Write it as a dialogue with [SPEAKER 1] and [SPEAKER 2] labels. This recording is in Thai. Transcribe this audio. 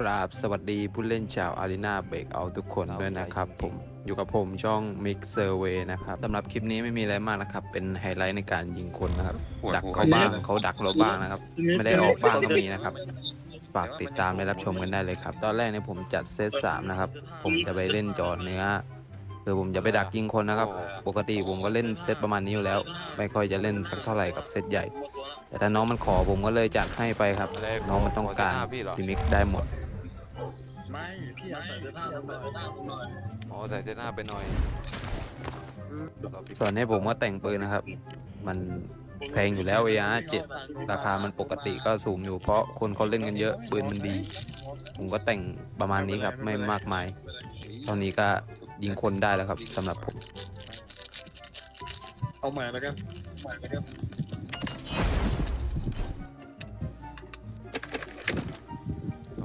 [SPEAKER 1] กราบสวัสดีผู้เล่นชาวอารีนาเบรกเอาทุกคนด้วยนะครับ ผมอยู่กับผมช่อง Mix Survey นะครับสำหรับคลิปนี้ไม่มีอะไรมากนะครับ เป็นไฮไลท์ในการยิงคนนะครับ ดักเขาบ้างเขาดักเราบ้างนะครับ ไม่ได้ออกบ้างก็มีนะครับ ฝากติดตามและรับชมกันได้เลยครับ ตอนแรกเนี่ยผมจัดเซตสามนะครับ ผมจะไปเล่นจอเนื้อคือผมจะไปดักยิงคนนะครับ ปกติผมก็เล่นเซตประมาณนี้อยู่แล้ว ไม่ค่อยจะเล่นสักเท่าไหร่กับเซตใหญ่ แต่ถ้าน้องมันขอผมก็เลยจัดให้ไปครับ น้องมันต้องการทีมิกได้หมด
[SPEAKER 2] ไม่ พี่อยากใส่เสื้อผ้าผมหน่อย
[SPEAKER 3] อ๋อใส่เจหน้าไปหน่อยเราปิด
[SPEAKER 1] ส่วนให้ผมก็แต่งปืนนะครับ มันแพงอยู่แล้ว AR 7ราคามันปกติก็สูงอยู่เพราะคนเขาเล่นกันเยอะปืนมันดี ผมก็แต่งประมาณนี้ครับไม่มากมาย ตอนนี้ก็ยิงคนได้แล้วครับสำหรับผม
[SPEAKER 2] เอาใหม่แล้วกันใหม่แล้วกัน